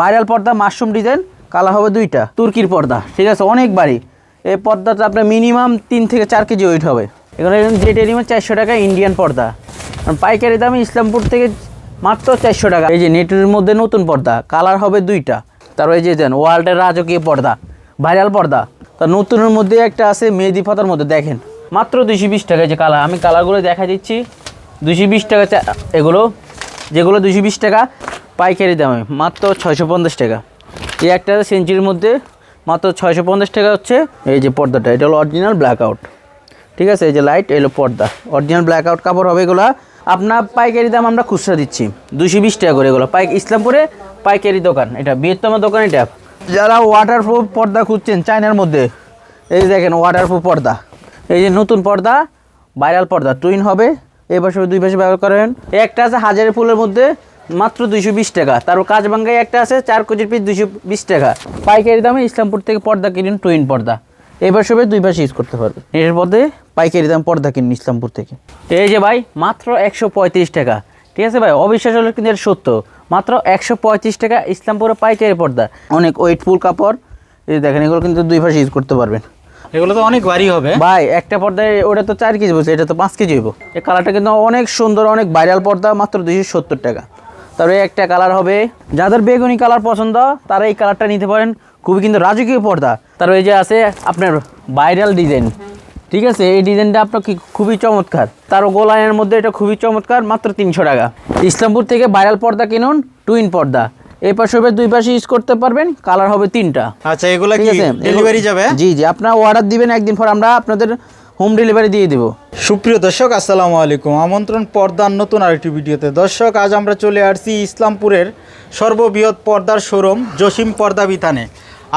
Viral পর্দা, mushroom design, colour হবে দুইটা, তুর্কির পর্দা, ঠিক আছে? অনেক বাড়ি। এই পর্দাটা আপনার মিনিমাম তিন থেকে চার কেজি ওয়েট হবে। এখানে যে এরিমের চারশো টাকা ইন্ডিয়ান পর্দা। পাইকারি দামে ইসলামপুর থেকে মাত্র চারশো টাকা। এই যে নেটের মধ্যে নতুন পর্দা, কালার হবে দুইটা। তারপর যে দেন ওয়ার্ল্ডের রাজকীয় পর্দা, ভাইরাল পর্দা। তার নতুনের মধ্যে একটা আছে মেহেদি পাতার মধ্যে, দেখেন। মাত্র দুইশো বিশ টাকা যে কালার। আমি কালারগুলো দেখা দিচ্ছি। দুইশো বিশ টাকা এগুলো, যেগুলো দুইশো বিশ টাকা। পাইকারি দামে, মাত্র ছয়শো পঞ্চাশ টাকা। এই একটা সেঞ্চুরির মধ্যে মাত্র ছয়শো পঞ্চাশ টাকা হচ্ছে এই যে পর্দাটা, এটা হলো অরিজিনাল ব্ল্যাক আউট ঠিক আছে, এই যে লাইট এলো পর্দা। অরিজিনাল ব্ল্যাক আউট কাপড় হবে এগুলো আপনার পাইকারি দাম আমরা খুচরা দিচ্ছি দুশো বিশ টাকা করে এগুলো। পাই ইসলামপুরে পাইকারি দোকান, এটা বৃহত্তম দোকান এটা। যারা ওয়াটারপ্রুফ পর্দা খুঁজছেন চায়নার মধ্যে, এই যে দেখেন ওয়াটারপ্রুফ পর্দা। এই যে নতুন পর্দা ভাইরাল পর্দা টুইন হবে, এই পাশে দুই পাশে ব্যবহার করেন। একটা আছে হাজারের ফুলের মধ্যে মাত্র দুইশো বিশ টাকা। তারপর কাজবাঙ্গায় একটা আছে চার কেজির পিস দুইশো বিশ টাকা। পাইকারি দামে ইসলামপুর থেকে পর্দা কিনুন টুইন পর্দা। এবার সবে দুই পাশে ইউজ করতে পারবে। এর পদে পাইকারি দাম পর্দা কিনুন ইসলামপুর থেকে। এই যে ভাই মাত্র একশো পঁয়ত্রিশ টাকা। ঠিক আছে ভাই অবিশ্বাস হলো কিন্তু এর সত্য। মাত্র একশো পঁয়ত্রিশ টাকা ইসলামপুরে পাইকারি পর্দা। অনেক ওয়েটফুল কাপড়। এই দেখেন এগুলো কিন্তু দুই পাশে ইউজ করতে পারবেন। এগুলো তো অনেক ভারী হবে। ভাই একটা পর্দায় ওটা তো চার কেজি বলছে এটা তো পাঁচ কেজি হইব। এই কালারটা কিন্তু অনেক সুন্দর অনেক ভাইরাল পর্দা মাত্র দুইশো সত্তর টাকা। তারপরে একটা কালার হবে। যাদের বেগুনি কালার পছন্দ তারা এই কালারটা নিতে পারেন। খুবই কিন্তু রাজকীয় পর্দা। তার এই যে আছে আপনার ভাইরাল ডিজাইন ঠিক আছে? এই ডিজাইনটা আপনার কি খুবই চমৎকার। তার গোলাইনের মধ্যে এটা খুবই চমৎকার মাত্র তিনশো টাকা। ইসলামপুর থেকে ভাইরাল পর্দা কিনুন টুইন পর্দা। এই পাশে হবে দুই পাশে ইউজ করতে পারবেন কালার হবে তিনটা। আচ্ছা এগুলো কি ডেলিভারি যাবে? জি জি আপনার অর্ডার দিবেন একদিন পর। আমরা আপনাদের হোম ডেলিভারি দিয়ে দেবো। সুপ্রিয় দর্শক, আসসালামু আলাইকুম। আমন্ত্রণ পর্দার নতুন আরেকটি ভিডিওতে। দর্শক, আজ আমরা চলে আসছি ইসলামপুরের সর্ববৃহৎ পর্দার শোরুম, জসিম পর্দা বিথানে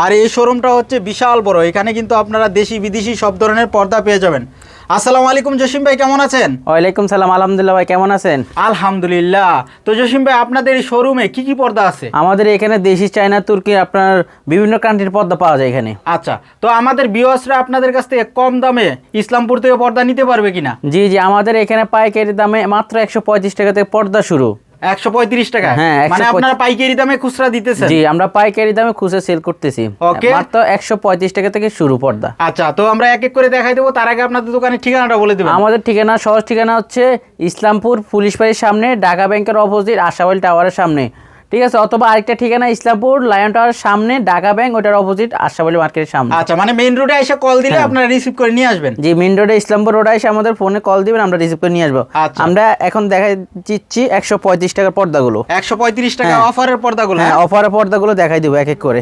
আর এই শোরুমটা হচ্ছে বিশাল বড়। এখানে কিন্তু আপনারা দেশি বিদেশি সব ধরনের পর্দা পেয়ে যাবেন। আসসালামু আলাইকুম জসিম ভাই কেমন আছেন? ওয়ালাইকুম সালাম আলহামদুলিল্লাহ ভাই কেমন আছেন? আলহামদুলিল্লাহ। তো জসিম ভাই আপনাদের এই শোরুমে কি কি পর্দা আছে? আমাদের এখানে দেশি চায়না তুর্কি আপনার বিভিন্ন কান্ট্রির পর্দা পাওয়া যায় এখানে। আচ্ছা তো আমাদের বিওসরা আপনাদের কাছ থেকে কম দামে ইসলামপুর থেকে পর্দা নিতে পারবে কিনা? জি জি আমাদের এখানে পাইকারি দামে মাত্র একশো পঁয়ত্রিশ টাকা থেকে পর্দা শুরু। একশো পঁয়ত্রিশ টাকা হ্যাঁ, মানে আপনারা পাইকারি দামে খুচরা দিতেছেন? জি আমরা পাইকারি দামে খুচরা সেল করতেছি. মাত্র একশো পঁয়ত্রিশ টাকা থেকে শুরু পর্দা। আচ্ছা তো আমরা এক এক করে দেখাই দেবো। তার আগে আপনাদের দোকানের ঠিকানাটা বলে দেবেন। আমাদের ঠিকানা সহজ ঠিকানা হচ্ছে ইসলামপুর পুলিশ বাড়ির সামনে ঢাকা ব্যাংকের অপোজিট আশাওয়াল টাওয়ারের সামনে। ঠিক আছে অথবা আরেকটা ঠিকানা ইসলামপুর লায়ন টাওয়ার সামনে ঢাকা ব্যাংক ওটার অপোজিট আশাওয়ালি মার্কেটের সামনে। আচ্ছা মানে মেইন রোডে এসে কল দিলে হ্যাঁ। আপনারা রিসিভ করে নিয়ে আসবেন? জি মেন রোডে ইসলামপুর রোডে এসে আমাদের ফোনে কল দিবেন আমরা রিসিভ করে নিয়ে আসব। আচ্ছা। আমরা এখন দেখা দিচ্ছি একশো পঁয়ত্রিশ টাকার পর্দাগুলো। একশো পঁয়ত্রিশ টাকা হ্যাঁ। অফারের পর্দাগুলো হ্যাঁ অফারের পর্দাগুলো দেখাই দেবো এক এক করে।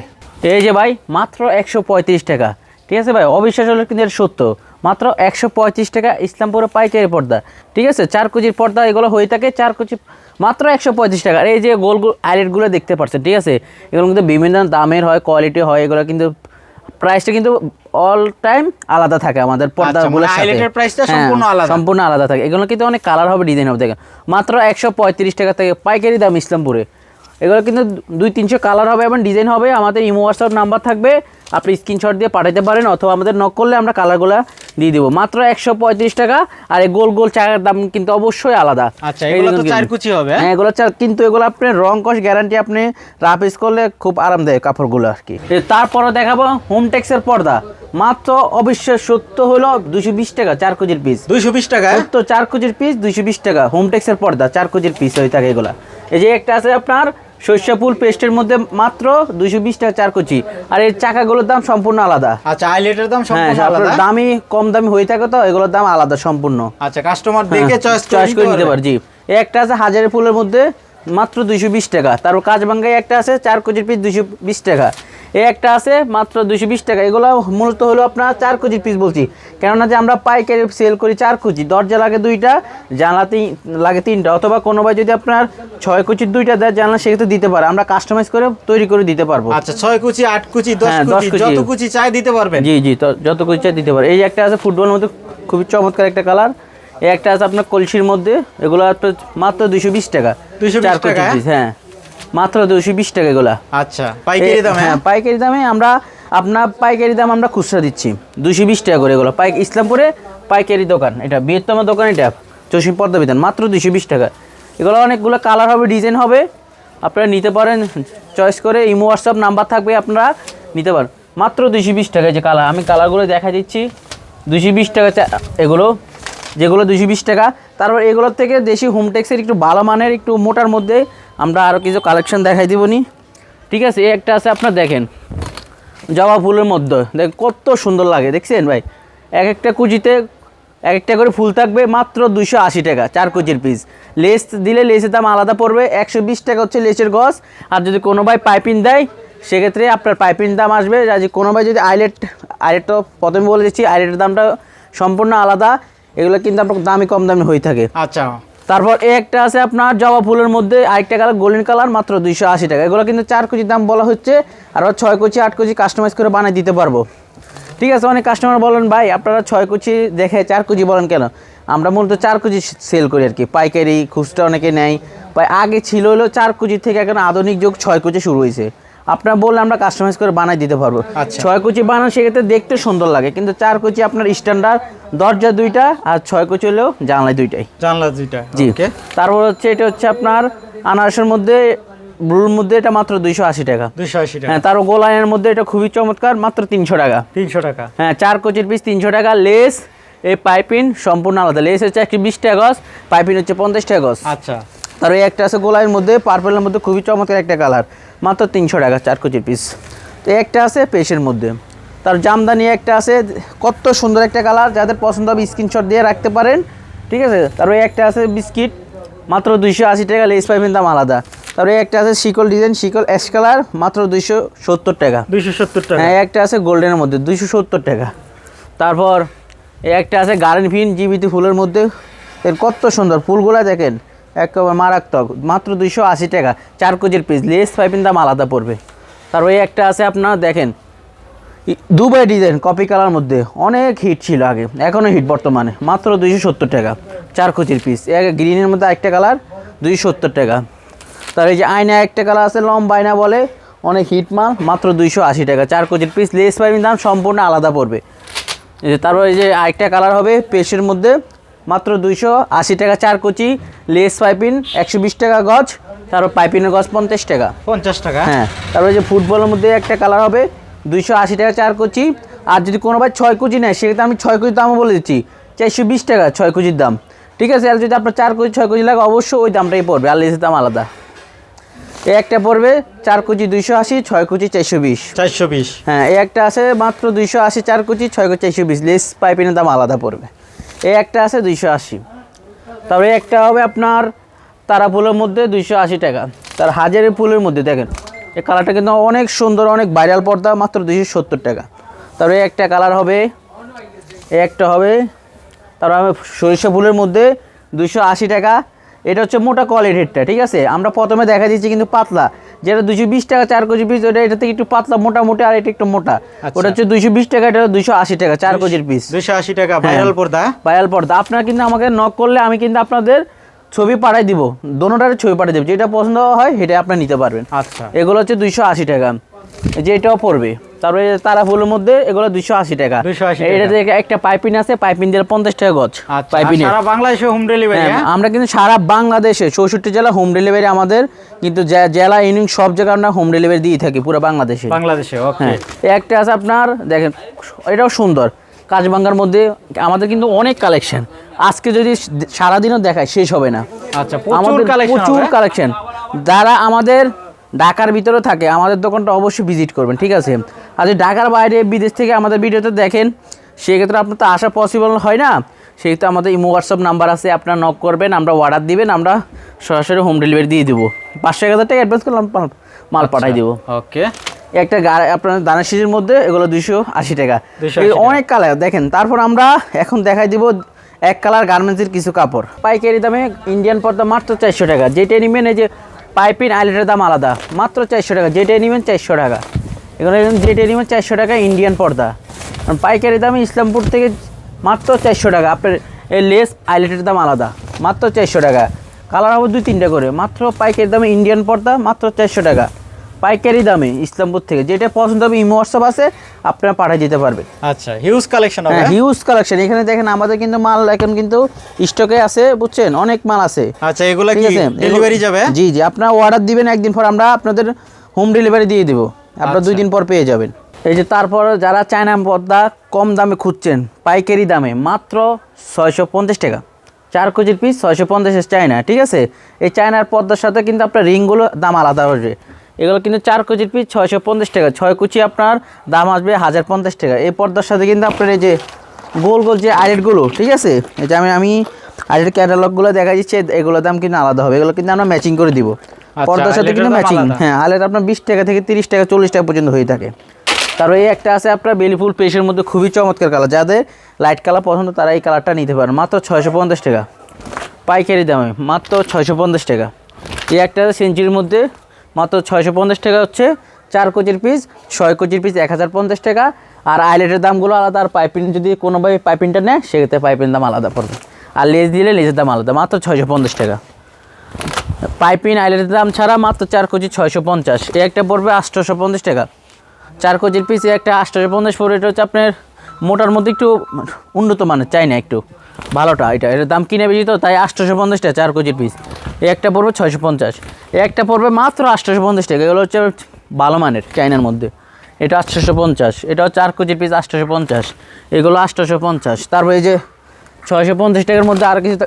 এই যে ভাই মাত্র একশো পঁয়ত্রিশ টাকা। ঠিক আছে ভাই অবিশ্বাস হলো কিন্তু সত্য। মাত্র একশো পঁয়ত্রিশ টাকা ইসলামপুরে পাইকারি পর্দা। ঠিক আছে? চার কুচির পর্দা এগুলো হয়ে থাকে চার কুচি মাত্র একশো পঁয়ত্রিশ টাকা। আর এই যে গোল আইলেটগুলো দেখতে পাচ্ছেন ঠিক আছে? এগুলো কিন্তু বিভিন্ন দামের হয় কোয়ালিটি হয় এগুলো কিন্তু প্রাইসটা কিন্তু অল টাইম আলাদা থাকে আমাদের পর্দাগুলোর মানে সাথে। highlight-এর price-টা হ্যাঁ, সম্পূর্ণ আলাদা। সম্পূর্ণ আলাদা থাকে। এগুলো কিন্তু অনেক কালার হবে ডিজাইন হবে। দেখেন মাত্র একশো পঁয়ত্রিশ টাকা থেকে পাইকারি দাম ইসলামপুরে। এগুলো কিন্তু দুই তিনশো কালার হবে এবং ডিজাইন হবে। আমাদের ইমো হোয়াটসঅ্যাপ নাম্বার থাকবে। আপনি স্ক্রিনশট দিয়ে পাঠাতে পারেন অথবা আমাদের নক করলে আমরা কালারগুলো দিয়ে দেবো। মাত্র একশো পঁয়ত্রিশ টাকা আর এই গোল গোল চাকার দাম কিন্তু অবশ্যই আলাদা। আচ্ছা, তো। কুচি হবে, হ্যাঁ এগুলো চার কিন্তু এগুলো আপনি রং কস গ্যারান্টি আপনি রাফ ইউজ করলে খুব আরামদায়ক কাপড়গুলো আর কি। তারপরে দেখাবো হোম টেক্সের পর্দা। মাত্র অবশ্যই সত্য হলো দুশো বিশ টাকা চার কেজির পিস দুইশো বিশ টাকা? সত্য চার কেজির পিস দুইশো বিশ টাকা। হোম টেক্সের পর্দা চার কেজির পিস হয়ে থাকে এগুলা। এই যে একটা আছে আপনার সর্ষে ফুল পেস্টের মধ্যে মাত্র দুইশো বিশ টাকা চার কোচি আর এর চাকাগুলোর দাম সম্পূর্ণ আলাদা। আচ্ছা আইলেটের দাম হ্যাঁ সম্পূর্ণ আলাদা? দামি কম দামি হয়ে থাকে তো এগুলোর দাম আলাদা সম্পূর্ণ। আচ্ছা কাস্টমার দেখে চয়েস চয়েস করে নিতে পারে জি। একটা আছে হাজারের ফুলের মধ্যে মাত্র দুইশো বিশ টাকা তারপর কাজবাঙ্গায় একটা আছে চার কেজির পিস দুইশো বিশ টাকা। এই একটা আছে মাত্র দুইশো বিশ টাকা। এগুলো মূলত হলো আপনার চার কেজির পিস বলছি। কেননা যে আমরা পাইকারি সেল করি চার কেজি দরজা লাগে দুইটা জানলা লাগে তিনটা অথবা কোনো ভাই যদি আপনার ছয় কেজির দুইটা দেয় জানলা সেক্ষেত্রে দিতে পারে। আমরা কাস্টমাইজ করে তৈরি করে দিতে পারব। আচ্ছা ছয় কুচি আট কুচি দশ হ্যাঁ, কুচি কুচি। যত কুচি চাই দিতে পারবেন। জি জি যত কিছু চাই দিতে পারে এই একটা আছে ফুটবলের মধ্যে খুবই চমৎকার একটা কালার এই একটা আছে আপনার কলসির মধ্যে এগুলো আপনার মাত্র দুইশো বিশ টাকা। 220 চার টাকা, হ্যাঁ। মাত্র দুশো বিশ টাকা এগুলা। আচ্ছা পাইকারি দামে? হ্যাঁ পাইকারি দামে আমরা আপনার পাইকারি দাম আমরা খুচরা দিচ্ছি। দুশো বিশ টাকা করে এগুলো। পাই ইসলামপুরে পাইকারি দোকান এটা বৃহত্তম দোকান এটা। চশিম পদ্মা বিধান মাত্র দুশো বিশ টাকা। এগুলো অনেকগুলো কালার হবে ডিজাইন হবে। আপনারা নিতে পারেন চয়েস করে ইমো হোয়াটসঅ্যাপ নাম্বার থাকবে আপনারা নিতে পারেন। মাত্র দুশো বিশ টাকা যে কালার আমি কালারগুলো দেখা দিচ্ছি। দুশো বিশ টাকা এগুলো যেগুলো দুশো বিশ টাকা। তারপর এগুলোর থেকে দেশি হোমটেক্সের একটু ভালো মানের একটু মোটার মধ্যে আমরা আরও কিছু কালেকশন দেখাই দিব নি। ঠিক আছে, এই একটা আছে, আপনার দেখেন। জবা ফুলের মধ্যে। দেখ, কত সুন্দর লাগে, দেখছেন ভাই? এক একটা কুচিতে, এক একটা করে ফুল থাকবে মাত্র দুশো আশি টাকা, চার কুচির পিস লেস দিলে লেসের দাম আলাদা পড়বে, একশো বিশ টাকা হচ্ছে লেসের গছ। আর যদি কোনো ভাই পাইপিং দেয়, সেক্ষেত্রে আপনার পাইপিং দাম আসবে। আর যদি কোনো ভাই যদি আইলেট আইলেট তো প্রথমে বলে দিচ্ছি, আইলেটের দামটা সম্পূর্ণ আলাদা। এগুলো কিন্তু আপনার দামি কম দামে হয়ে থাকে। আচ্ছা। তারপর এই একটা আছে আপনার জবা ফুলের মধ্যে, আরেকটা কালার গোল্ডেন কালার, মাত্র দুইশো আশি টাকা। এগুলো কিন্তু চার কেজির দাম বলা হচ্ছে, আর ওর ছয় কেজি, আট কেজি কাস্টমাইজ করে বানিয়ে দিতে পারব। ঠিক আছে, অনেক কাস্টমার বলেন, ভাই, আপনারা ছয় কেজি দেখে চার কেজি বলেন কেন? আমরা মূলত চার কেজি সেল করি আর কি, পাইকারি, খুচরা অনেকে নেয়। আগে ছিল হলো চার কেজি থেকে এখন আধুনিক যুগ ছয় কেজি শুরু হয়েছে। আপনারা বললে আমরা কাস্টমাইজ করে বানাই দিতে পারব। আচ্ছা। ছয় কুচি বানান সেক্ষেত্রে দেখতে সুন্দর লাগে কিন্তু চার কুচি আপনার স্ট্যান্ডার্ড দরজা দুইটা আর ছয় কুচি হলেও জানলায় দুইটাই। জানলা দুইটা জি। ওকে তারপর হচ্ছে এটা হচ্ছে আপনার আনারসের মধ্যে ব্লুর মধ্যে এটা মাত্র দুইশো আশি টাকা। দুইশো আশি টাকা। হ্যাঁ তারপর গোলাইনের মধ্যে এটা খুবই চমৎকার মাত্র তিনশো টাকা। তিনশো টাকা। হ্যাঁ চার কোচের পিস তিনশো টাকা লেস এই পাইপিন সম্পূর্ণ আলাদা। লেস হচ্ছে একশো বিশ টাকা গজ পাইপিন হচ্ছে পঞ্চাশ টাকা গজ। আচ্ছা। তার ওই একটা আছে গোলাইয়ের মধ্যে পার্পেলের মধ্যে খুবই চমৎকার একটা কালার। মাত্র তিনশো টাকা চার কোচির পিস তো একটা আছে পেশের মধ্যে। তার জামদানি একটা আছে কত সুন্দর একটা কালার। যাদের পছন্দ হবে স্ক্রিনশট দিয়ে রাখতে পারেন। ঠিক আছে? তার ওই একটা আছে বিস্কিট মাত্র দুইশো আশি টাকা লেস পাইপের দাম আলাদা। তারপরে একটা আছে শিকল ডিজাইন শিকল অ্যাশ কালার মাত্র দুইশো সত্তর টাকা। দুইশো সত্তর টাকা। হ্যাঁ একটা আছে গোল্ডেনের মধ্যে দুইশো সত্তর টাকা। তারপর এই একটা আছে গার্ডেন ফিন জীবিত ফুলের মধ্যে। এর কত সুন্দর ফুলগুলা দেখেন। একেবারে মারাত্মক, মাত্র দুইশো আশি টাকা, চার কেজির পিস লেস পাইপিন দাম আলাদা পড়বে। তারপর একটা আছে আপনার, দেখেন দুবাই ডিজাইন কপি কালার মধ্যে অনেক হিট ছিল আগে এখনও হিট বর্তমানে, মাত্র দুইশো সত্তর টাকা, চার কেজির পিস এক গ্রিনের মধ্যে একটা কালার দুইশো সত্তর টাকা। তার এই যে আয়না একটা কালার আছে, লম্বা আয়না বলে, অনেক হিট মাল, মাত্র দুইশো আশি টাকা, চার কেজির পিস লেস পাইপিং দাম সম্পূর্ণ আলাদা পড়বে। তারপর এই যে আরেকটা কালার হবে, পেশের মধ্যে মাত্র দুইশো আশি টাকা চার কোচি লেস পাইপিন একশো বিশ টাকা গজ তারপর পাইপিনের গজ পঞ্চাশ টাকা। পঞ্চাশ টাকা? হ্যাঁ তারপরে যে ফুটবলের মধ্যে একটা কালার হবে দুইশো আশি টাকা চার কোচি। আর যদি কোনো ভাই ছয় কোচি নেয় সেক্ষেত্রে আমি ছয় কোচির দামও বলে দিচ্ছি চারশো বিশ টাকা ছয় কোচির দাম। ঠিক আছে আর যদি আপনার চার কোচি ছয় কোচি লাগে অবশ্যই ওই দামটাই পড়বে আর লেসের দাম আলাদা। এই একটা পড়বে চার কোচি দুইশো আশি ছয় কোচি চারশো বিশ। চারশো বিশ। হ্যাঁ এই একটা আছে মাত্র দুইশো আশি চার কোচি ছয় কোচি চারশো বিশ লেস পাইপিনের দাম আলাদা পড়বে। এই একটা আছে দুইশো আশি। তারপরে একটা হবে আপনার তারা ফুলের মধ্যে দুইশো আশি টাকা। তার হাজারের ফুলের মধ্যে দেখেন এই কালারটা কিন্তু অনেক সুন্দর, অনেক ভাইরাল পর্দা, মাত্র দুইশো সত্তর টাকা। তারপরে একটা কালার হবে একটা হবে, তারপর সরিষা ফুলের মধ্যে দুইশো আশি টাকা। এটা হচ্ছে মোটা কোয়ালিটিরটা ঠিক আছে? আমরা প্রথমে দেখা দিচ্ছি কিন্তু পাতলা। যেটা দুইশো বিশ টাকা চার কেজি পিস ওটা এটা থেকে একটু পাতলা মোটামুটি আর এটা একটু মোটা। ওটা হচ্ছে দুইশো বিশ টাকা এটা দুইশো আশি টাকা চার কেজির পিস দুইশো আশি টাকা ভাইরাল পর্দা। ভাইরাল পর্দা। আপনারা কিন্তু আমাকে নক করলে আমি কিন্তু আপনাদের ছবি পাঠাই দিব। দোনোটার ছবি পাঠিয়ে দেবো। যেটা পছন্দ হয় সেটা আপনি নিতে পারবেন। আচ্ছা। এগুলো হচ্ছে দুইশো আশি টাকা। এই যে এটাও পড়বে। তারপরে তারা ফুলের মধ্যে এগুলো দুইশো আশি টাকা। 280 টাকা। এটা থেকে একটা পাইপিন আছে পাইপিন দিয়ে পঞ্চাশ টাকা গজ আচ্ছা পাইপিনে সারা বাংলাদেশে হোম ডেলিভারি হ্যাঁ, আমরা কিন্তু সারা বাংলাদেশে চৌষট্টি জেলা হোম ডেলিভারি আমাদের কিন্তু জেলা ইউনিয়ন সব জায়গায় আমরা হোম ডেলিভারি দিয়ে থাকি পুরো বাংলাদেশে। বাংলাদেশে হ্যাঁ একটা আছে আপনার দেখেন এটাও সুন্দর। কাজবাঙ্গার মধ্যে আমাদের কিন্তু অনেক কালেকশন আজকে যদি সারাদিনও দেখায় শেষ হবে না। আচ্ছা আমাদের প্রচুর কালেকশন যারা আমাদের ঢাকার ভিতরে থাকে আমাদের দোকানটা অবশ্যই ভিজিট করবেন ঠিক আছে? আর যদি ঢাকার বাইরে বিদেশ থেকে আমাদের ভিডিওতে দেখেন সেক্ষেত্রে আপনার তো আসা পসিবল হয় না। সেক্ষেত্রে আমাদের ইমো হোয়াটসঅ্যাপ নাম্বার আছে আপনার নক করবেন আমরা অর্ডার দিবেন আমরা সরাসরি হোম ডেলিভারি দিয়ে দেবো। পাঁচশো এক হাজার টাকা অ্যাডভান্স করলাম মাল- মাল পাঠাই দেবো। ওকে একটা গা আপনার দানা শিশির মধ্যে এগুলো দুইশো আশি টাকা। 280 এই টাকা। অনেক কালার দেখেন তারপর আমরা এখন দেখাই দিব এক কালার গার্মেন্টসের কিছু কাপড়। পাইকারি দামে ইন্ডিয়ান পর্দা মাত্র চারশো টাকা যেটা নেবেন এই যে পাইপিন আইলেটের দাম আলাদা মাত্র চারশো টাকা যেটা নেবেন চারশো টাকা। এখানে যেটা নেবেন চারশো টাকা ইন্ডিয়ান পর্দা। পাইকারি দামে ইসলামপুর থেকে মাত্র চারশো টাকা। আপনার এই লেস আইলেটের দাম আলাদা মাত্র চারশো টাকা। কালার হবে দুই তিনটা করে মাত্র পাইকারি দামে ইন্ডিয়ান পর্দা মাত্র চারশো টাকা। পাইকারি দামে ইসলামপুর থেকে যেটা পছন্দ হবে ইমো হোয়াটসঅ্যাপ আছে আপনারা পাঠিয়ে দিতে পারবেন। আচ্ছা হিউজ কালেকশন হ্যাঁ হিউজ কালেকশন এখানে দেখেন আমাদের কিন্তু মাল এখন কিন্তু স্টকে আছে বুঝছেন? অনেক মাল আছে। আচ্ছা এগুলা কি ডেলিভারি যাবে? জি জি আপনারা অর্ডার দিবেন একদিন পর আমরা আপনাদের হোম ডেলিভারি দিয়ে দিব। আপনারা দুই দিন পর পেয়ে যাবেন। এই যে তারপর যারা চায়না পর্দা কম দামে খুঁজছেন পাইকারি দামে মাত্র ছয়শো পঞ্চাশ টাকা। চার কেজির পিস ছয়শো পঞ্চাশ চায়না ঠিক আছে? এই চায়নার পর্দার সাথে কিন্তু আপনার রিংগুলো দাম আলাদা হবে। এগুলো কিন্তু চার কেজির পিস ছয়শো পঞ্চাশ টাকা। ছয় কুচি আপনার দাম আসবে হাজার পঞ্চাশ টাকা। এই পর্দার সাথে কিন্তু আপনার এই যে গোল গোল যে আইলেটগুলো ঠিক আছে? এই যে আমি আমি আইলেট ক্যাটালগুলো দেখা যাচ্ছে এগুলোর দাম কিন্তু আলাদা হবে। এগুলো কিন্তু আমরা ম্যাচিং করে দিব। পর্দার সাথে কিন্তু আচ্ছা, ম্যাচিং হ্যাঁ আইলেট আপনার বিশ টাকা থেকে তিরিশ টাকা চল্লিশ টাকা পর্যন্ত হয়ে থাকে। তারপর এই একটা আছে আপনার বেলিফুল পেশের মধ্যে খুবই চমৎকার কালার যাদের লাইট কালার পছন্দ তারা এই কালারটা নিতে পারেন। মাত্র ছয়শো পঞ্চাশ টাকা। পাইকারি দামে মাত্র ছয়শো পঞ্চাশ টাকা। এই একটা আছে সেঞ্চুরির মধ্যে মাত্র ছয়শো পঞ্চাশ টাকা হচ্ছে চার কোচির পিস ছয় কোচির পিস এক হাজার পঞ্চাশ টাকা। আর আইলেটের দামগুলো আলাদা। আর পাইপিন যদি কোনোভাবে পাইপিনটা নেয় সেক্ষেত্রে পাইপিং দাম আলাদা পড়বে। আর লেজ দিলে লেজের দাম আলাদা মাত্র ছয়শো পঞ্চাশ টাকা। পাইপিং আইলেটের দাম ছাড়া মাত্র চার কোচি ছয়শো পঞ্চাশ। এ একটা পড়বে আটশোশো পঞ্চাশ টাকা। চার কোচির পিস এ একটা আটশোশো পঞ্চাশ পড়বে এটা হচ্ছে আপনার মোটার মধ্যে একটু উন্নত মানের, চাই না একটু। ভালোটা এটা এটার দাম কিনে বেশি তো, তাই আটশোশো পঞ্চাশ টাকা চার কোচির পিস এ একটা পড়বে ছয়শো পঞ্চাশ। এ একটা পড়বে মাত্র আটশোশো পঞ্চাশ টাকা, এগুলো হচ্ছে ভালো মানের চাইনার মধ্যে। এটা আটশোশো পঞ্চাশ, এটাও চার কোচির পিস আটশোশো পঞ্চাশ। এগুলো আটশোশো পঞ্চাশ। তারপর এই যে ছয়শো পঞ্চাশ টাকার মধ্যে আর কিছু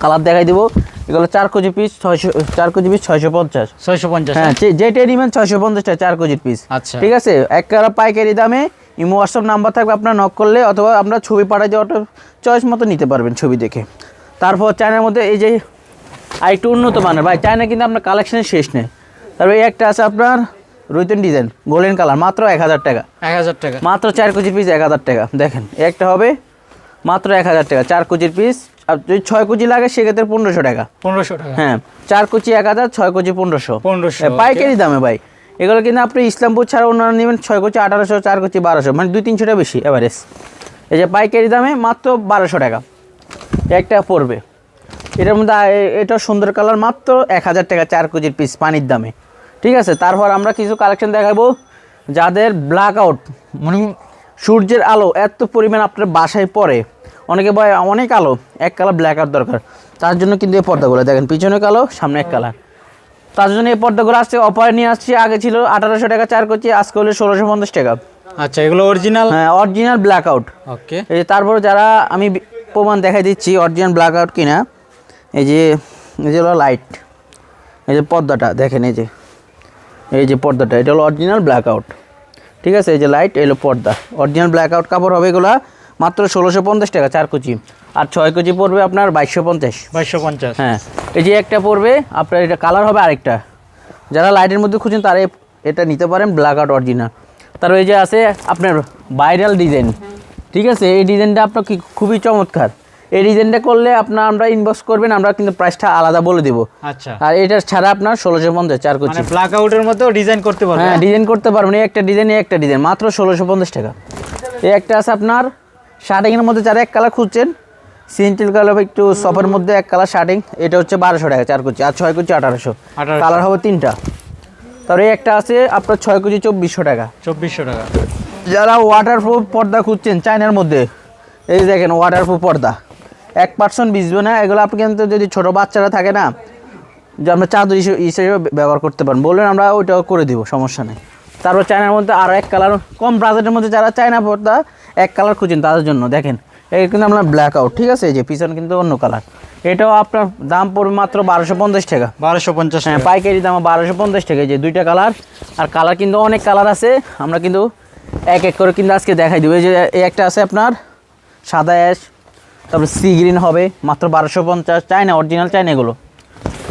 কালার দেখাই দিব। এগুলো চার কেজি পিস ছয়শো চার কেজি পিস ছয়শো পঞ্চাশ। ছয়শো পঞ্চাশ হ্যাঁ যে- যেটা নিবেন ছয়শো পঞ্চাশ টাকা চার কেজির পিস আচ্ছা। ঠিক আছে? এক কালা পাইকারি দামে ইমো হোয়াটসঅ্যাপ নাম্বার থাকবে আপনার নক করলে অথবা আমরা ছবি পাঠাই দিয়ে অটো চয়েস মতো নিতে পারবেন ছবি দেখে। তারপর চায়নার মধ্যে এই যে আর একটু উন্নত মানের। ভাই চায়না কিন্তু আপনার কালেকশনের শেষ নেই। তারপর এই একটা আছে আপনার রুইতন ডিজাইন গোল্ডেন কালার মাত্র এক হাজার টাকা। এক হাজার টাকা। মাত্র চার কেজির পিস এক হাজার টাকা। দেখেন একটা হবে মাত্র এক হাজার টাকা চার কেজির পিস আর যদি ছয় কেজি লাগে সেক্ষেত্রে পনেরোশো টাকা। পনেরোশো টাকা। হ্যাঁ চার কেজি এক হাজার ছয় কেজি পনেরোশো। পনেরোশো পাইকারি দামে ভাই। এগুলো কিন্তু আপনি ইসলামপুর ছাড়া অন্যান্য নেবেন ছয় কেজি আঠারোশো চার কেজি বারোশো মানে দুই তিনশো টাকা বেশি এভারেজ এই যে পাইকারি দামে মাত্র বারোশো টাকা। একটা পড়বে। এটার মধ্যে এটা সুন্দর কালার মাত্র এক হাজার টাকা চার কেজির পিস পানির দামে। ঠিক আছে? তারপর আমরা কিছু কালেকশন দেখাবো। যাদের ব্ল্যাক আউট মানে সূর্যের আলো এত পরিমাণ আপনার বাসায় পড়ে অনেকে বয় অনেক আলো এক কালার ব্ল্যাক আউট দরকার। তার জন্য কিন্তু এই পর্দাগুলো দেখেন পিছনে কালো সামনে এক কালার। তার জন্য এই পর্দাগুলো আসছে অপারে নিয়ে আসছি আগে ছিল আঠারোশো টাকা চার কেজি আজকে হলে ষোলোশো পঞ্চাশ টাকা। আচ্ছা এগুলো অরিজিনাল হ্যাঁ অরিজিনাল ব্ল্যাক আউট ওকে এই যে তারপরে যারা আমি প্রমাণ দেখাই দিচ্ছি অরিজিনাল ব্ল্যাক আউট কিনা এই যে এই যে হলো লাইট এই যে পর্দাটা দেখেন এই যে এই যে পর্দাটা এটা হলো অরিজিনাল ব্ল্যাক আউট ঠিক আছে এই যে লাইট এলো পর্দা। অরিজিনাল ব্ল্যাক আউট কাপড় হবে এগুলা মাত্র ষোলোশো পঞ্চাশ টাকা চার কেজি আর ছয় কেজি পড়বে আপনার বাইশশো পঞ্চাশ। বাইশশো পঞ্চাশ। হ্যাঁ এই যে একটা পড়বে আপনার এটা কালার হবে আরেকটা। যারা লাইটের মধ্যে খুঁজছেন তারা এটা নিতে পারেন ব্ল্যাক আউট অরিজিনাল তার ওই যে আছে আপনার ভাইরাল ডিজাইন ঠিক আছে এই ডিজাইনটা আপনার কি খুবই চমৎকার। এই ডিজাইনটা করলে আপনার আমরা ইনবক্স করবেন আমরা কিন্তু প্রাইসটা আলাদা বলে দেবো। আচ্ছা। আর এটা ছাড়া আপনার ষোলোশো পঞ্চাশ চার কোচি। ব্ল্যাক আউটের মধ্যেও ডিজাইন করতে পারবেন হ্যাঁ ডিজাইন করতে পারবেন এই একটা ডিজাইন এই একটা ডিজাইন মাত্র ষোলোশো পঞ্চাশ টাকা। এই একটা আছে আপনার শার্টিংয়ের মধ্যে যারা এক কালার খুঁজছেন সিন্টেল কালার একটু সফের মধ্যে এক কালার শার্টিং এটা হচ্ছে বারোশো টাকা চার কুচি। আর ছয় কুচি আঠারোশো। কালার হবে তিনটা। তারপরে এই একটা আছে আপনার ছয় কুচি চব্বিশশো টাকা। চব্বিশশো টাকা। যারা ওয়াটারপ্রুফ পর্দা খুঁজছেন চায়নার মধ্যে এই দেখেন ওয়াটারপ্রুফ পর্দা এক পার্সেন্ট ভিজবে না এগুলো আপনি কিন্তু যদি ছোটো বাচ্চারা থাকে না যে আমরা চাদর হিসেবে হিসেবে ব্যবহার করতে পারেন। বললেন আমরা ওইটাও করে দিব সমস্যা নেই। তারপর চায়নার মধ্যে আরও এক কালার কম বাজেটের মধ্যে যারা চায়না পর্দা এক কালার খুঁজেন তাদের জন্য দেখেন। এই কিন্তু আপনার ব্ল্যাক আউট ঠিক আছে? এই যে পিছন কিন্তু অন্য কালার এটাও আপনার দাম পড়বে মাত্র বারোশো পঞ্চাশ টাকা। বারোশো পঞ্চাশ হ্যাঁ পাইকারি দাম বারোশো পঞ্চাশ টাকা এই যে দুইটা কালার আর কালার কিন্তু অনেক কালার আছে। আমরা কিন্তু এক এক করে কিন্তু আজকে দেখাই দিব। এই যে এই একটা আছে আপনার সাদা অ্যাশ তারপরে সি গ্রিন হবে মাত্র বারোশো পঞ্চাশ চাই না অরিজিনাল চাই না এগুলো।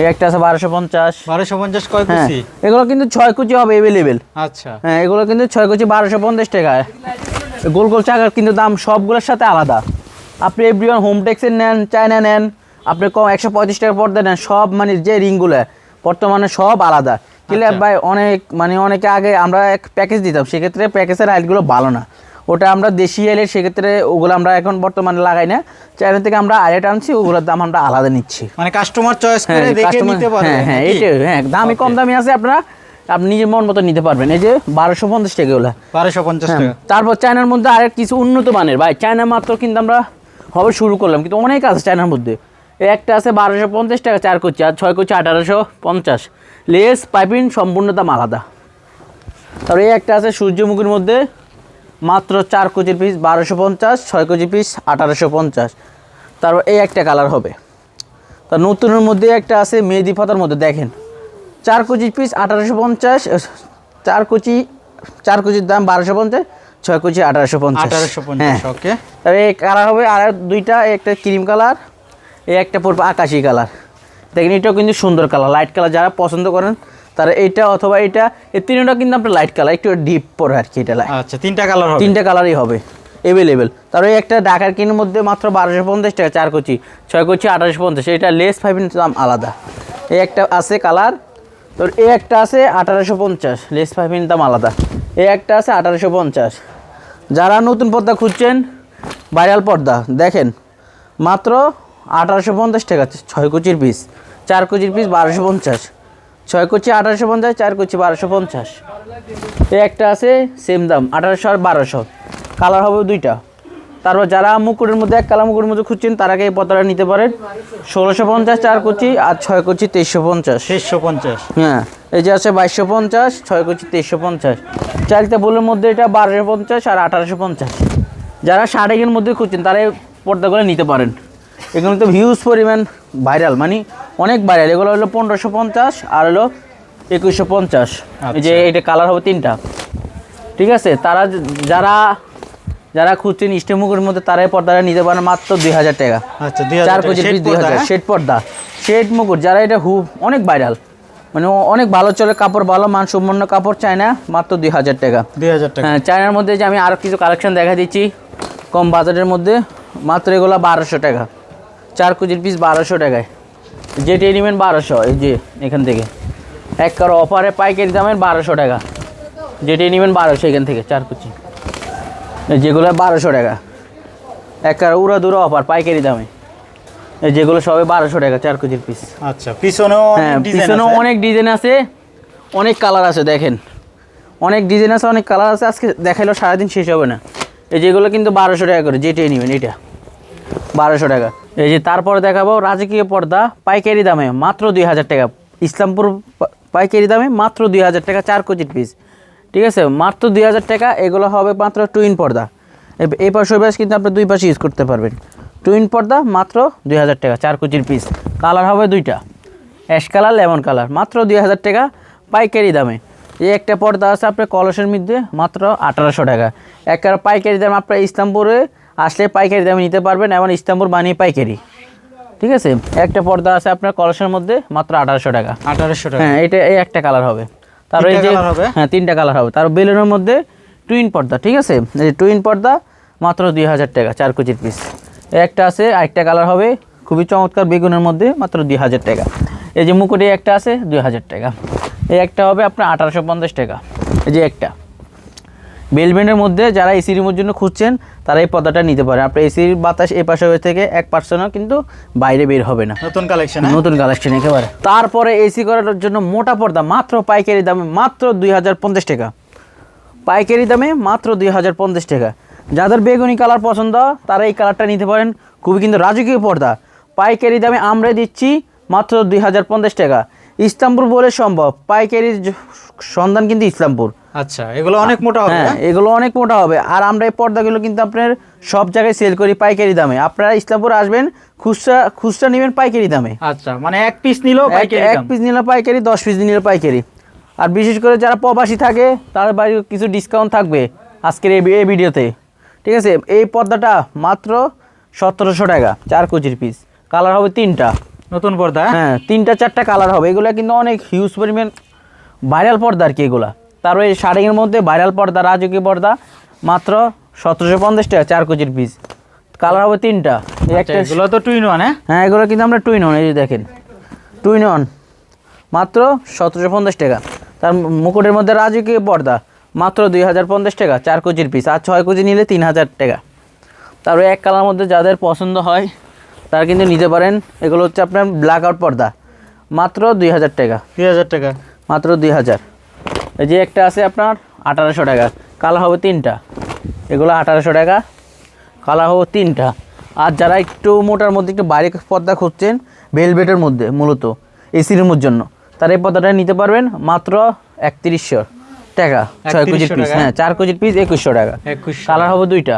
এই একটা আছে বারোশো পঞ্চাশ। বারোশো পঞ্চাশ কয় হ্যাঁ। কুচি? এগুলো কিন্তু ছয় কুচি হবে অ্যাভেলেবেল আচ্ছা। হ্যাঁ এগুলো কিন্তু ছয় কুচি বারোশো পঞ্চাশ টাকা। গোল গোল চাকার কিন্তু দাম সবগুলোর সাথে আলাদা। আপনি এভরিওয়ান হোম টেক্সের নেন চায়না নেন আপনি কম একশো পঁয়ত্রিশ টাকা পর্দা নেন সব মানে যে রিংগুলো বর্তমানে সব আলাদা। কিলে আচ্ছা। ভাই অনেক মানে অনেকে আগে আমরা এক প্যাকেজ দিতাম সেক্ষেত্রে প্যাকেজের আইলগুলো ভালো না। ওটা আমরা দেশি এলে সেক্ষেত্রে ওগুলো আমরা এখন বর্তমানে লাগাই না। চায়না থেকে আমরা আইলেট আনছি ওগুলোর দাম আমরা আলাদা নিচ্ছি। মানে কাস্টমার চয়েস হ্যাঁ করে দেখে নিতে পারবে হ্যাঁ হ্যাঁ এইটাই হ্যাঁ দামি কম দামি আছে আপনারা আপনি নিজের মন মতো নিতে পারবেন। এই যে বারোশো পঞ্চাশ টাকা ওগুলো বারোশো পঞ্চাশ হ্যাঁ, টাকা। তারপর চায়নার মধ্যে আরেক কিছু উন্নত মানের। ভাই চায়না মাত্র কিন্তু আমরা হবে শুরু করলাম কিন্তু অনেক আছে চায়নার মধ্যে। একটা আছে বারোশো পঞ্চাশ টাকা চার করছি আর ছয় করছি আঠারোশো পঞ্চাশ। লেস পাইপিং সম্পূর্ণ দাম আলাদা। তারপর এই একটা আছে সূর্যমুখীর মধ্যে। মাত্র চার কেজির পিস বারোশো পঞ্চাশ ছয় কেজি পিস আঠারোশো পঞ্চাশ। তারপর এই একটা কালার হবে। তা নতুনের মধ্যে একটা আছে মেহেদি পাতার মধ্যে দেখেন। চার কেজি পিস আঠারোশো পঞ্চাশ চার কেজি চার কেজির দাম বারোশো পঞ্চাশ ছয় কেজি আঠারোশো পঞ্চাশ। আঠারোশো হ্যাঁ। পঞ্চাশ ওকে তবে এই কালার হবে আর দুইটা একটা ক্রিম কালার এই একটা পড়বে আকাশি কালার দেখেন এটাও কিন্তু সুন্দর কালার লাইট কালার যারা পছন্দ করেন তারা এটা অথবা এটা এই তিনটা কিন্তু আপনার লাইট কালার একটু ডিপ পরে আর কি এটা। আচ্ছা তিনটা কালার হবে? তিনটা কালারই হবে অ্যাভেলেবেল ওই একটা ডাকার কিনের মধ্যে মাত্র বারোশো পঞ্চাশ টাকা চার কচি ছয় কচি আঠারোশো পঞ্চাশ এটা লেস ফাইভ দাম আলাদা। এই একটা আছে কালার তোর এই একটা আছে আঠারোশো পঞ্চাশ লেস ফাইভ দাম আলাদা। এই একটা আছে আঠারোশো পঞ্চাশ। যারা নতুন পর্দা খুঁজছেন ভাইরাল পর্দা দেখেন মাত্র আঠারোশো পঞ্চাশ টাকা ছয় কচির পিস চার কচির পিস বারোশো পঞ্চাশ। ছয় কচি আঠারোশো পঞ্চাশ চার কচি বারোশো পঞ্চাশ। এই একটা আছে সেম দাম আঠারোশো আর বারোশো। কালার হবে দুইটা। তারপর যারা মুকুটের মধ্যে এক কালার মুকুটের মধ্যে খুঁজছেন তারা এই পতাটা নিতে পারেন। ষোলোশো পঞ্চাশ চার কচি আর ছয় কচি তেইশশো পঞ্চাশ। শেষশো পঞ্চাশ। হ্যাঁ এই যে আছে বাইশশো পঞ্চাশ ছয় কচি তেইশশো পঞ্চাশ। চারটা বলের মধ্যে এটা বারোশো পঞ্চাশ আর আঠারোশো পঞ্চাশ। যারা ষাটেকের মধ্যে খুঁজছেন তারা এই পর্দাগুলো নিতে পারেন। এগুলো তো হিউজ পরিমাণ ভাইরাল মানে অনেক ভাইরাল এগুলো হলো পনেরোশো পঞ্চাশ আর হলো একুশশো পঞ্চাশ। যে এটা কালার হবে তিনটা। ঠিক আছে? তারা যারা যারা খুঁজছেন ইস্টেমুখের মধ্যে তারাই পর্দাটা নিতে পারেন মাত্র দুই হাজার টাকা। আচ্ছা চার কেজি পিস দুই হাজার। হ্যাঁ? শেড পর্দা। শেড মুকুট যারা এটা হু অনেক ভাইরাল মানে অনেক ভালো চলে কাপড় ভালো মানসম্পন্ন কাপড় চায় না মাত্র দুই হাজার টাকা। দুই হাজার টাকা। হ্যাঁ চায়নার মধ্যে যে আমি আরও কিছু কালেকশন দেখা দিচ্ছি কম বাজারের মধ্যে মাত্র এগুলো বারোশো টাকা। চার কেজির পিস বারোশো টাকায়। যেটি নেবেন বারোশো এই যে এখান থেকে। এক কারও অফারে পাইকারি দামের বারোশো টাকা। যেটি নেবেন বারোশো এখান থেকে চার কুচি যেগুলো বারোশো টাকা। এক কারও উড়া দুরা অফার পাইকারি দামে। যেগুলো সবে বারোশো টাকা চার কেজির পিস আচ্ছা পিছনেও হ্যাঁ পিছনেও অনেক ডিজাইন আছে অনেক কালার আছে দেখেন। অনেক ডিজাইন আছে অনেক কালার আছে আজকে দেখাইলেও সারাদিন শেষ হবে না। এই যেগুলো কিন্তু বারোশো টাকা করে যেটাই নেবেন এটা। বারোশো টাকা। এই যে তারপরে দেখাবো রাজকীয় পর্দা, পাইকারি দামে মাত্র দুই হাজার টাকা। ইসলামপুর পাইকারি দামে মাত্র দুই হাজার টাকা, চার কেজির পিস ঠিক আছে? মাত্র দুই হাজার টাকা, এগুলো হবে মাত্র টুইন পর্দা। এই পাশে পাশে কিন্তু আপনি দুই পাশে ইউজ করতে পারবেন। টুইন পর্দা মাত্র দুই হাজার টাকা, চার কেজির পিস কালার হবে দুইটা। অ্যাশ কালার লেমন কালার মাত্র দুই হাজার টাকা, পাইকারি দামে। এই একটা পর্দা আছে আপনার কলসের মধ্যে, মাত্র আঠারোশো টাকা। একটা পাইকারি দাম আপনার ইস্তাম্বুরে আসলে পাইকারি দামে নিতে পারবেন এবং ইস্তাম্বুর বানিয়ে পাইকারি। ঠিক আছে? একটা পর্দা আছে আপনার কলসের মধ্যে মাত্র আঠারোশো টাকা। আঠারোশো টাকা। হ্যাঁ এটা এই একটা কালার হবে। তারপর এই যে হবে? হ্যাঁ তিনটা কালার হবে। তার বেলুনের মধ্যে টুইন পর্দা ঠিক আছে? এই টুইন পর্দা মাত্র দুই হাজার টাকা চার কুচির পিস একটা আছে আরেকটা কালার হবে খুবই চমৎকার বেগুনের মধ্যে মাত্র দুই হাজার টাকা। এই যে মুকুটে একটা আছে দুই হাজার টাকা। এই একটা হবে আপনার আঠারোশো পঞ্চাশ টাকা। এই যে একটা। বেলবেন্ডের মধ্যে যারা এসি রুমের জন্য খুঁজছেন তারা এই পর্দাটা নিতে পারে আপনার এসির বাতাস এই পাশে হয়ে থেকে এক পার্সেন্টও কিন্তু বাইরে বের হবে না। নতুন কালেকশন নতুন কালেকশন একেবারে। তারপরে এসি করার জন্য মোটা পর্দা মাত্র পাইকারি দামে মাত্র দুই হাজার পঞ্চাশ টাকা। পাইকারি দামে মাত্র দুই হাজার পঞ্চাশ টাকা। যাদের বেগুনি কালার পছন্দ তারা এই কালারটা নিতে পারেন। খুবই কিন্তু রাজকীয় পর্দা। পাইকারি দামে আমরা দিচ্ছি মাত্র দুই হাজার পঞ্চাশ টাকা। ইসলামপুর বলে সম্ভব। পাইকারির সন্ধান কিন্তু ইসলামপুর আচ্ছা এগুলো অনেক মোটা হবে হ্যাঁ হ্যাঁ? এগুলো অনেক মোটা হবে। আর আমরা এই পর্দাগুলো কিন্তু আপনার সব জায়গায় সেল করি পাইকারি দামে। আপনারা ইসলামপুর আসবেন খুচরা খুচরা নেবেন পাইকারি দামে। আচ্ছা মানে এক পিস নিলেও এক পাইকারি এক পিস নিলে পাইকারি দশ পিস নিলে পাইকারি। আর বিশেষ করে যারা প্রবাসী থাকে তাদের বাড়ি কিছু ডিসকাউন্ট থাকবে আজকের এই ভিডিওতে। ঠিক আছে? এই পর্দাটা মাত্র সতেরোশো টাকা চার কেজির পিস কালার হবে তিনটা। নতুন পর্দা হ্যাঁ? হ্যাঁ তিনটা চারটা কালার হবে। এগুলো কিন্তু অনেক হিউজ পরিমাণ ভাইরাল পর্দা আর কি এগুলা। তারপরে শাড়ির মধ্যে ভাইরাল পর্দা রাজকীয় পর্দা মাত্র সতেরোশো পঞ্চাশ টাকা চার কেজির পিস কালার হবে তিনটা। আচ্ছা, একটা এগুলো তো টুইন ওয়ান হ্যাঁ? হ্যাঁ এগুলো কিন্তু আমরা টুইন অন এই যে দেখেন। টুইন অন মাত্র সতেরোশো পঞ্চাশ টাকা। তার মুকুটের মধ্যে রাজকীয় পর্দা মাত্র দুই হাজার পঞ্চাশ টাকা চার কেজির পিস আর ছয় কেজি নিলে তিন হাজার টাকা। তারপরে এক কালার মধ্যে যাদের পছন্দ হয় তারা কিন্তু নিতে পারেন। এগুলো হচ্ছে আপনার ব্ল্যাক আউট পর্দা। মাত্র দুই হাজার টাকা। দুই হাজার টাকা। মাত্র দুই হাজার। এই যে একটা আছে আপনার আঠারোশো টাকা। কালার হবে তিনটা। এগুলো আঠারোশো টাকা। কালার হবে তিনটা। আর যারা একটু মোটার মধ্যে একটু বাইরে পর্দা খুঁজছেন ভেলভেটের মধ্যে মূলত এসি রুমের জন্য তারা এই পর্দাটা নিতে পারবেন মাত্র একত্রিশশো টাকা ছয় কেজির পিস? হ্যাঁ চার কেজির পিস একুশশো টাকা। একুশ কালার হবে দুইটা।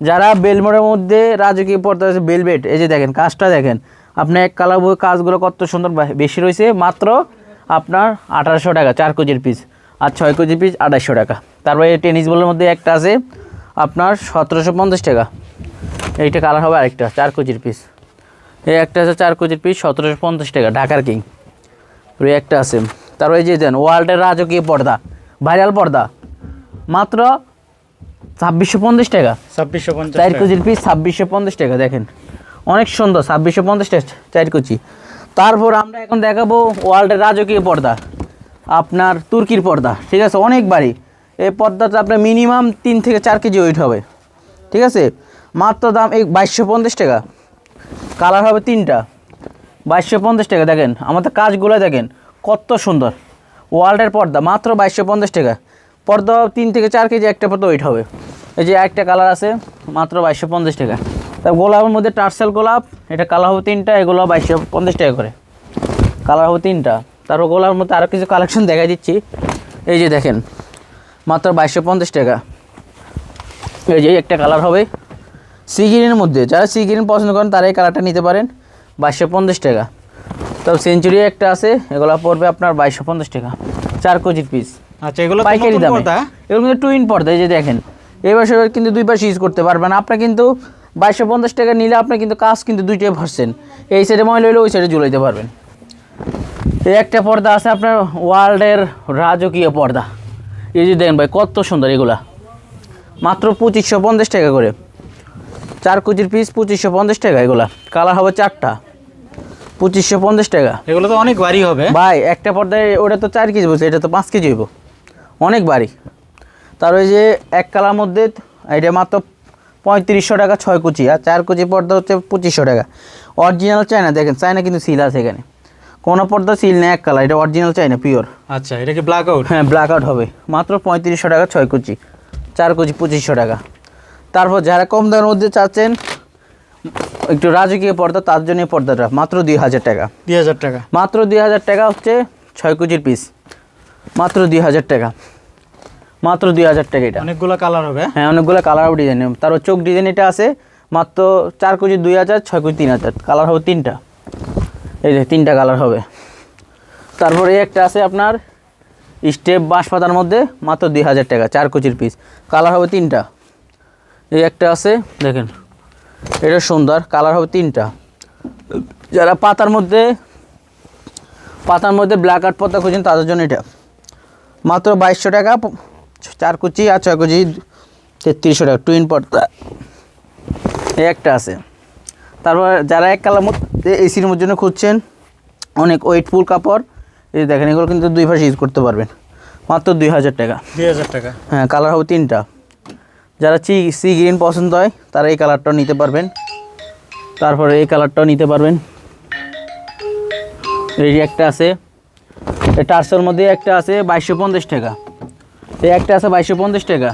যারা বেলমোড়ের মধ্যে রাজকীয় পর্দা আছে বেলভেট এই যে দেখেন, কাজটা দেখেন। আপনি এক কালার বই কাজগুলো কত সুন্দর বেশি রয়েছে, মাত্র আপনার আঠারোশো টাকা, চার কেজির পিস আর ছয় কেজির পিস আড়াইশো টাকা। তারপরে টেনিস বলের মধ্যে একটা আছে, আপনার সতেরোশো পঞ্চাশ টাকা। এইটা কালার হবে আরেকটা, চার কেজির পিস এই একটা আছে চার কেজির পিস সতেরোশো পঞ্চাশ টাকা ঢাকার কিং ওই একটা আছে। তারপরে যে দেন ওয়ার্ল্ডের রাজকীয় পর্দা ভাইরাল পর্দা। মাত্র ছাব্বিশশো পঞ্চাশ টাকা। ছাব্বিশশো পঞ্চাশ চার কেজির পিস ছাব্বিশশো পঞ্চাশ টাকা দেখেন। অনেক সুন্দর ছাব্বিশশো পঞ্চাশ টাকা চার কেজি তারপর আমরা এখন দেখাবো ওয়ার্ল্ডের রাজকীয় পর্দা আপনার তুর্কির পর্দা ঠিক আছে? অনেক বাড়ি। এই পর্দাটা আপনার মিনিমাম তিন থেকে চার কেজি ওয়েট হবে ঠিক আছে? মাত্র দাম এই বাইশশো পঞ্চাশ টাকা। কালার হবে তিনটা। বাইশশো পঞ্চাশ টাকা দেখেন। আমাদের কাজগুলো দেখেন কত সুন্দর। ওয়ার্ল্ডের পর্দা মাত্র বাইশশো পঞ্চাশ টাকা। পর্দা তিন থেকে চার কেজি একটা পর্দা ওয়েট হবে। এই যে একটা কালার আছে, মাত্র বাইশশো পঞ্চাশ টাকা। তার গোলাপের মধ্যে টার্সেল গোলাপ, এটা কালার হবে তিনটা, এগুলো বাইশশো পঞ্চাশ টাকা করে। কালার হবে তিনটা। তারপর গোলাপের মধ্যে আরও কিছু কালেকশন দেখাই দিচ্ছি। এই যে দেখেন, মাত্র বাইশশো পঞ্চাশ টাকা। এই যে একটা কালার হবে সি গ্রিনের মধ্যে। যারা সি গ্রিন পছন্দ করেন তারা এই কালারটা নিতে পারেন, বাইশশো পঞ্চাশ টাকা। তবে সেঞ্চুরি একটা আছে, এগুলো পড়বে আপনার বাইশশো পঞ্চাশ টাকা। চার কেজির পিস আচ্ছা এগুলো পাইকারি দামে? এগুলো কিন্তু টুইন পর্দা এই যে দেখেন। এই বছর কিন্তু দুই পাশে ইউজ করতে পারবেন। আপনার কিন্তু বাইশশো পঞ্চাশ টাকা নিলে আপনি কিন্তু কাজ কিন্তু দুইটাই ভরছেন। এই সাইডে ময়লা হলে ওই সাইডে ঝুলাইতে পারবেন। এই একটা পর্দা আছে আপনার ওয়ার্ল্ডের রাজকীয় পর্দা। এই যে দেখেন ভাই কত সুন্দর এগুলা। মাত্র পঁচিশশো পঞ্চাশ টাকা করে। চার কেজির পিস পঁচিশশো পঞ্চাশ টাকা এগুলা। কালার হবে চারটা। পঁচিশশো পঞ্চাশ টাকা। এগুলো তো অনেক ভারী হবে। ভাই একটা পর্দায় ওটা তো চার কেজি বলছে এটা তো পাঁচ কেজি হইব। অনেক বাড়ি। তার ওই যে এক কালার মধ্যে এটা মাত্র পঁয়ত্রিশশো টাকা ছয় কুচি আর চার কুচি পর্দা হচ্ছে পঁচিশশো টাকা। অরিজিনাল চায়না দেখেন চায়না কিন্তু সিল আছে এখানে। কোনো পর্দা সিল নেই এক কালার এটা অরিজিনাল চায়না পিওর আচ্ছা এটা কি ব্ল্যাক আউট হ্যাঁ ব্ল্যাক আউট হবে। মাত্র পঁয়ত্রিশশো টাকা ছয় কুচি চার কুচি পঁচিশশো টাকা। তারপর যারা কম দামের মধ্যে চাচ্ছেন একটু রাজকীয় পর্দা তার জন্য পর্দাটা মাত্র দুই হাজার টাকা। দুই হাজার টাকা। মাত্র দুই হাজার টাকা হচ্ছে ছয় কেজির পিস মাত্র দুই হাজার টাকা। মাত্র দুই হাজার টাকা এটা। অনেকগুলো কালার হবে। হ্যাঁ অনেকগুলো কালার ডিজাইন তার চোখ ডিজাইন এটা আছে মাত্র চার কেজি দুই হাজার ছয় কেজি তিন হাজার। কালার হবে তিনটা। এই যে তিনটা কালার হবে। তারপরে একটা আছে আপনার স্টেপ বাঁশ পাতার মধ্যে মাত্র দুই হাজার টাকা চার কেজির পিস কালার হবে তিনটা। এই একটা আছে দেখেন। এটা সুন্দর কালার হবে তিনটা। যারা পাতার মধ্যে পাতার মধ্যে ব্ল্যাক আর্ট পর্দা খুঁজছেন তাদের জন্য এটা। মাত্র বাইশশো টাকা চার কুচি আর ছয় কুচি তেত্রিশশো টাকা টুইন পর্দা এই একটা আছে। তারপর যারা এক কালার মধ্যে এসির জন্য খুঁজছেন অনেক ওয়েটফুল কাপড়। এই দেখেন এগুলো কিন্তু দুই ভাষা ইউজ করতে পারবেন। মাত্র দুই হাজার টাকা। দুই হাজার টাকা। হ্যাঁ কালার হবে তিনটা। যারা চি সি গ্রিন পছন্দ হয় তারা এই কালারটাও নিতে পারবেন। তারপরে এই কালারটাও নিতে পারবেন। এই একটা আছে। টার্সের মধ্যে একটা আছে বাইশশো পঞ্চাশ টাকা। এই একটা আছে বাইশশো পঞ্চাশ টাকা।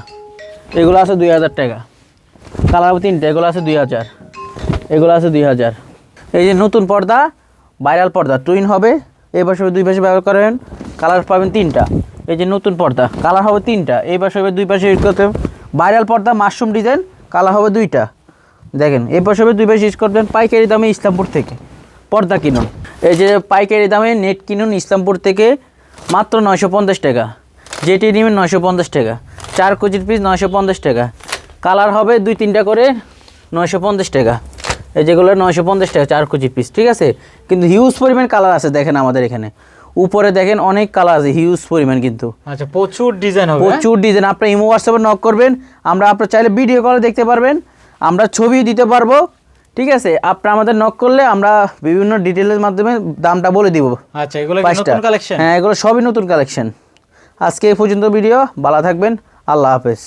এগুলো আছে দুই হাজার টাকা। কালার তিনটা, এগুলো আছে দুই হাজার। এগুলো আছে দুই হাজার। এই যে নতুন পর্দা, ভাইরাল পর্দা টুইন হবে, এই পাশে দুই পাশে ব্যবহার করেন, কালার পাবেন তিনটা। এই যে নতুন পর্দা, কালার হবে তিনটা, এই পাশে হবে দুই পাশে ইউজ করতে ভাইরাল পর্দা মাশরুম ডিজাইন কালার হবে দুইটা। দেখেন, এই পাশে হবে দুই পাশে ইউজ করবেন পাইকারি দামে ইসলামপুর থেকে। পর্দা কিনুন। এই যে পাইকারি দামে নেট কিনুন ইসলামপুর থেকে মাত্র নয়শো পঞ্চাশ টাকা। যেটি নেবেন নয়শো পঞ্চাশ টাকা। চার কেজির পিস নয়শো পঞ্চাশ টাকা। কালার হবে দুই তিনটা করে নয়শো পঞ্চাশ টাকা। এই যেগুলো নয়শো পঞ্চাশ টাকা চার কেজির পিস ঠিক আছে? কিন্তু হিউজ পরিমাণ কালার আছে দেখেন আমাদের এখানে। উপরে দেখেন অনেক কালার আছে হিউজ পরিমাণ কিন্তু। আচ্ছা প্রচুর ডিজাইন হবে প্রচুর ডিজাইন আপনার ইমো হোয়াটসঅ্যাপে নক করবেন। আমরা আপনার চাইলে ভিডিও কলে দেখতে পারবেন। আমরা ছবি দিতে পারব। ঠিক আছে আপনি আমাদের নক করলে আমরা বিভিন্ন ডিটেলের মাধ্যমে দামটা বলে দিব। আচ্ছা এগুলো নতুন কালেকশন হ্যাঁ এগুলো সবই নতুন কালেকশন আজকে এই পর্যন্ত ভিডিও ভালো থাকবেন আল্লাহ হাফেজ।